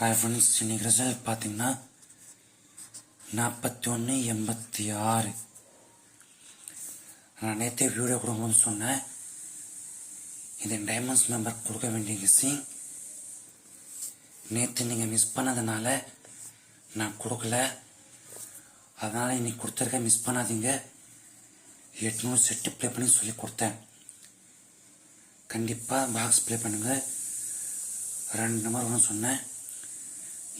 Hi friends இன்னைக்கு result பார்த்தீங்கன்னா நாற்பத்தி ஒன்று எண்பத்தி ஆறு. நான் நேற்றே வீடியோ கொடுக்கும்போது சொன்னேன். இது டைமண்ட்ஸ் மெம்பர் கொடுக்க வேண்டிய விஷயம் நேற்று நீங்கள் மிஸ் பண்ணதுனால நான் கொடுக்கல. அதனால் இன்னைக்கு கொடுத்துருக்க மிஸ் பண்ணாதீங்க. எட்நூறு செட்டு ப்ளே பண்ணி சொல்லி கொடுத்தேன். கண்டிப்பாக பாக்ஸ் ப்ளே பண்ணுங்கள் ரெண்டு நம்பர் ஒன்று சொன்னேன்.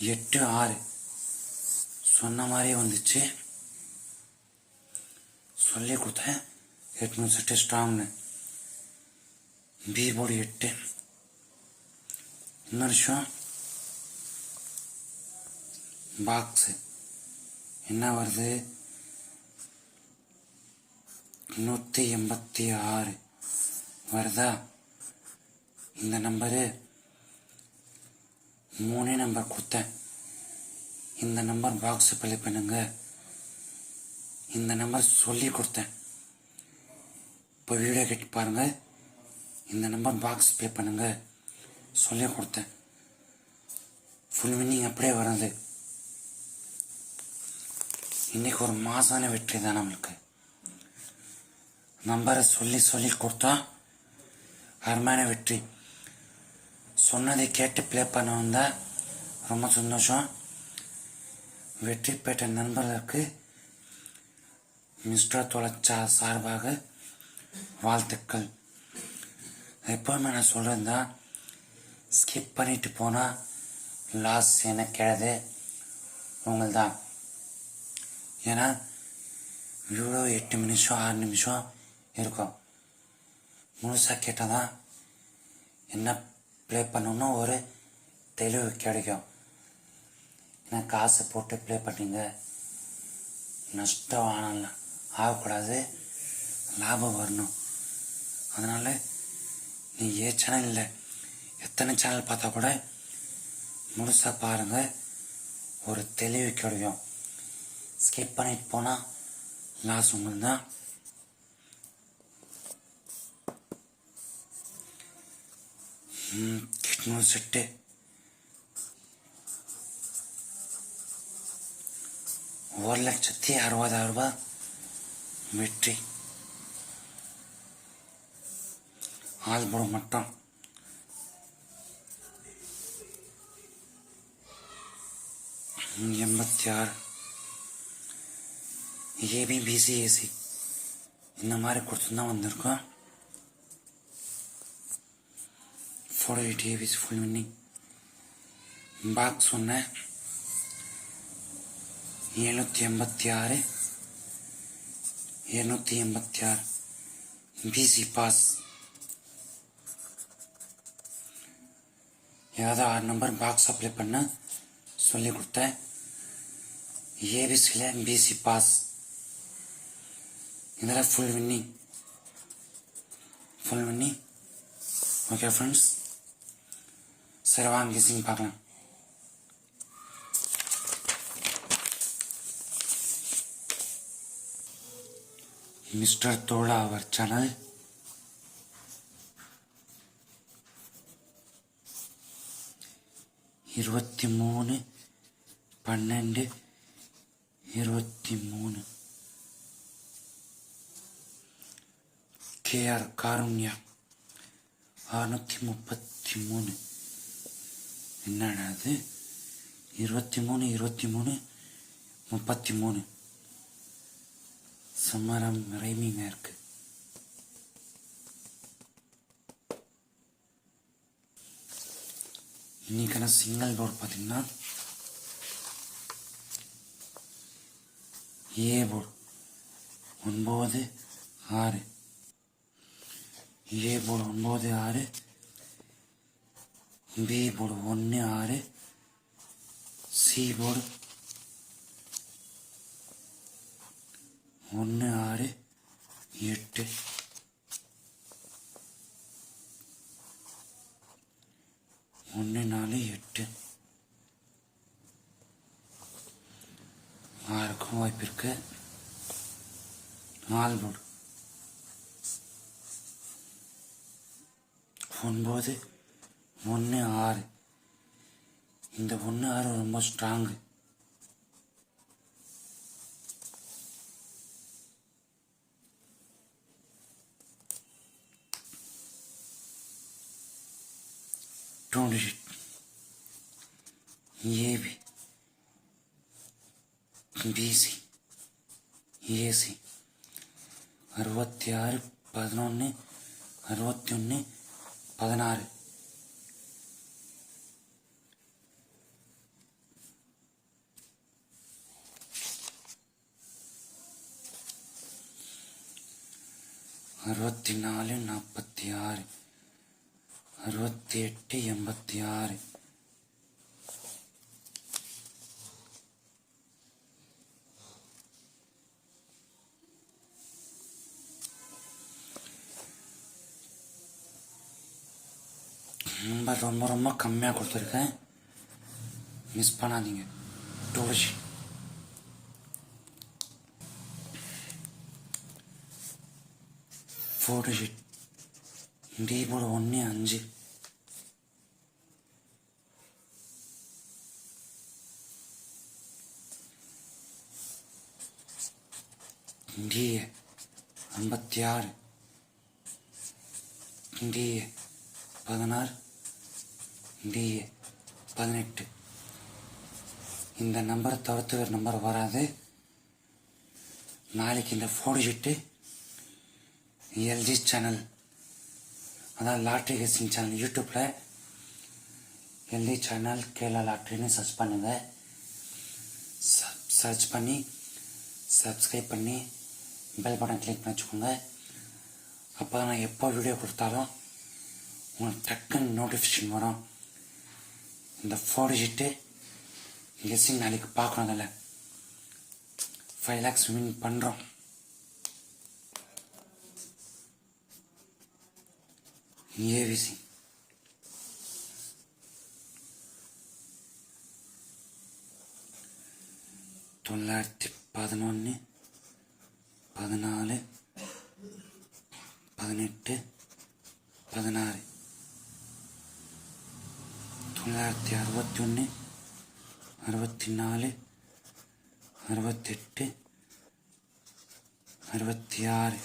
எட்டு ஆறு. சொன்ன மாதிரியே வந்துச்சு. சொல்லி கொடுத்தேன். எட்நூறு செட்டு ஸ்ட்ராங்னு பி போர்டு எட்டு. இன்னொரு விஷயம்? பாக்ஸு என்ன வருது? நூற்றி எண்பத்தி ஆறு. வருதா? இந்த நம்பரு மூணே நம்பர் கொடுத்தேன் இந்த நம்பர் பாக்ஸ் பிள்ளை பண்ணுங்க. இந்த நம்பர் சொல்லி கொடுத்தேன். இப்போ வீடியோ கேட்டு பாருங்க. இந்த நம்பர் பாக்ஸ் பே பண்ணுங்க. சொல்லி கொடுத்தேன். ஃபுல் வின்னிங் அப்படியே வருது இன்றைக்கி ஒரு மாசான வெற்றி தான் நம்மளுக்கு. நம்பரை சொல்லி சொல்லி கொடுத்தா அருமையான வெற்றி. சொன்னதை கேட்டு ப்ளே பண்ண வந்தா ரொம்ப சந்தோஷம். வெற்றி பெற்ற நண்பர்களுக்கு மிஸ்டர் தொலைச்சா சார்பாக வாழ்த்துக்கள். எப்போவுமே நான் சொல்கிறது தான் ஸ்கிப் பண்ணிட்டு போனால் லாஸ் என கிடையாது உங்கள் தான் ஏன்னா வீடியோ எட்டு நிமிஷம் ஆறு நிமிஷம் இருக்கும். முழுசாக கேட்டால் தான் என்ன ப்ளே பண்ணணும்னு ஒரு தெளிவு கிடைக்கும். ஏன்னா காசு போட்டு ப்ளே பண்ணிங்க. நஷ்டம் ஆனால் ஆகக்கூடாது. லாபம் வரணும். அதனால் நீ ஏ சேனல் இல்லை. எத்தனை சேனல் பார்த்தா கூட முழுசாக பாருங்கள் ஒரு தெளிவு கிடைக்கும். ஸ்கிப் பண்ணிட்டு போனால் லாஸ் உங்களுக்கு தான் எட்நூறு செட்டு. ஒரு லட்சத்தி அறுபதாயிரம் ரூபாய் வெற்றி ஆல்படம் மட்டும். எண்பத்தி ஆறு. ஏபிபிசிஏசி இந்த மாதிரி கொடுத்துருந்தான் வந்திருக்கோம். Four eight ABC full winning box ஒன்று எழுநூற்றி எண்பத்தி ஆறு எழுநூற்றி எண்பத்தி ஆறு பிசி பாஸ் ஏதாவது ஆறு நம்பர் பாக்ஸ் அப்ளை பண்ண சொல்லி கொடுத்தேன் ஏபிசியில் பிசி பாஸ் இதில் full winning full winning okay friends சரி வாங்க பார்க்கலாம் மிஸ்டர் தோழா அவர் சேனல் இருபத்தி மூணு பன்னெண்டு இருபத்தி மூணு கேஆர் காருண்யா அறுநூத்தி முப்பத்தி மூணு என்னடா அது இருபத்தி மூணு இருபத்தி மூணு முப்பத்தி மூணு சம்மரம் ரைமிங்காக இருக்கு. இன்னைக்கான சிங்கிள் போர்டு பார்த்தீங்கன்னா ஏ போர்டு. ஒன்பது ஆறு. ஏ போர்டு ஒன்பது ஆறு. பி போர்டு ஒன்று ஆறு. சி போர்டு ஒன்று ஆறு. எட்டு. ஒன்று நாலு எட்டு. ஆறுக்கும் வாய்ப்பு இருக்கு. நாலு போர்டு ஒன்பது. ஒன்று ஆறு. இந்த ஒன்று ஆறு ரொம்ப strong two digit AB BC AC அறுபத்தி ஆறு பதினொன்று அறுபத்தி ஒன்று பதினாறு. அறுபத்தி நாலு நாற்பத்தி ஆறு அறுபத்தி எட்டு எண்பத்தி ஆறு நம்பர் ரொம்ப ரொம்ப கம்மியாக கொடுத்துருக்கேன். மிஸ் பண்ணாதீங்க. Tourist photo sheet D board ஒன்று அஞ்சு. டிஏ ஐம்பத்தி ஆறு டிஏ பதினாறு. டி பதினெட்டு. இந்த நம்பரை தவிர்த்து ஒரு நம்பர் வராது. நாளைக்கு இந்த ஃபோட்டோ ஷீட்டு எல்ஜி சேனல் அதான் லாட்ரி கெஸ்டிங் சேனல் யூடியூப்பில் எல்ஜி சேனல் கேரளா லாட்ரின்னு சர்ச் பண்ணுங்கள் சர்ச் பண்ணி சப்ஸ்கிரைப் பண்ணி பெல் பட்டன் கிளிக் பண்ணி வச்சுக்கோங்க. அப்போ நான் எப்போ வீடியோ கொடுத்தாலும் உங்களுக்கு டக்குன்னு நோட்டிஃபிகேஷன் வரும். இந்த ஃபோர் டிஜிட்டு கெஸ்ஸிங் நாளைக்கு பார்க்கணும் அதில் ஃபைவ் லேக்ஸ் வின் பண்ணுறோம் ஏவிசி தொள்ளாயிரத்தி பதினொன்று பதினாலு பதினெட்டு பதினாறு. தொள்ளாயிரத்தி அறுபத்தி ஒன்று அறுபத்தி நாலு அறுபத்தெட்டு அறுபத்தி ஆறு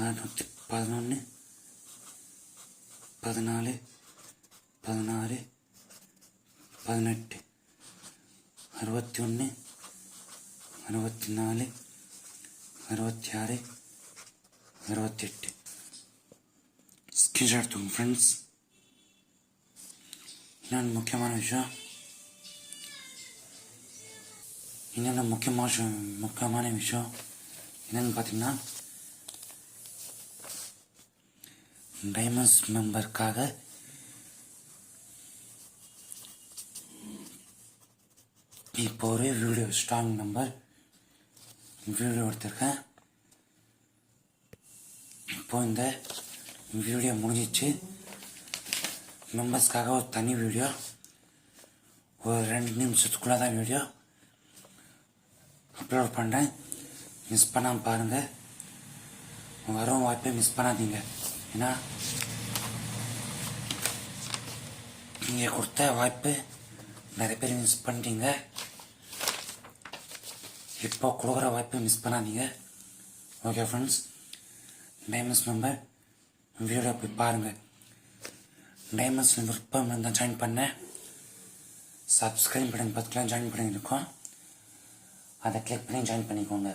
அறுநூற்றி பதினொன்று பதினாலு பதினாறு பதினெட்டு அறுபத்தி ஒன்று அறுபத்தி நாலு அறுபத்தி ஆறு அறுபத்தெட்டு. ஸ்கிரீன்ஷாட் எடுத்துக்கோங்க ஃப்ரெண்ட்ஸ் இன்னொன்று முக்கியமான விஷயம்? இன்னொன்று முக்கியமான விஷயம் முக்கியமான விஷயம்? என்னென்னு பார்த்தீங்கன்னா டைமண்ட்ஸ் மெம்பருக்காக இப்போ ஒரு வீடியோ ஸ்ட்ராங் நம்பர் வீடியோ எடுத்திருக்கேன். இப்போ இந்த வீடியோ முடிஞ்சிச்சு. மெம்பர்ஸ்க்காக ஒரு தனி வீடியோ ஒரு ரெண்டு நிமிஷத்துக்குள்ளே தான் வீடியோ அப்லோட் பண்ணுறேன் மிஸ் பண்ணாமல் பாருங்கள் வரும் வாய்ப்பை மிஸ் பண்ணாதீங்க. ஏன்னா நீங்கள் கொடுத்த வாய்ப்பு நிறைய பேர் மிஸ் பண்ணுறீங்க இப்போ கொடுக்குற வாய்ப்பு மிஸ் பண்ணாதீங்க. Okay friends diamonds member video போய் பாருங்கள் டைமண்ட்ஸ் விருப்பம் இருந்தால் ஜாயின் பண்ணேன் சப்ஸ்கிரைப் பட்டன் பத்துக்கெலாம் ஜாயின் பண்ணியிருக்கோம். அதை கிளிக் பண்ணி ஜாயின் பண்ணிக்கோங்க.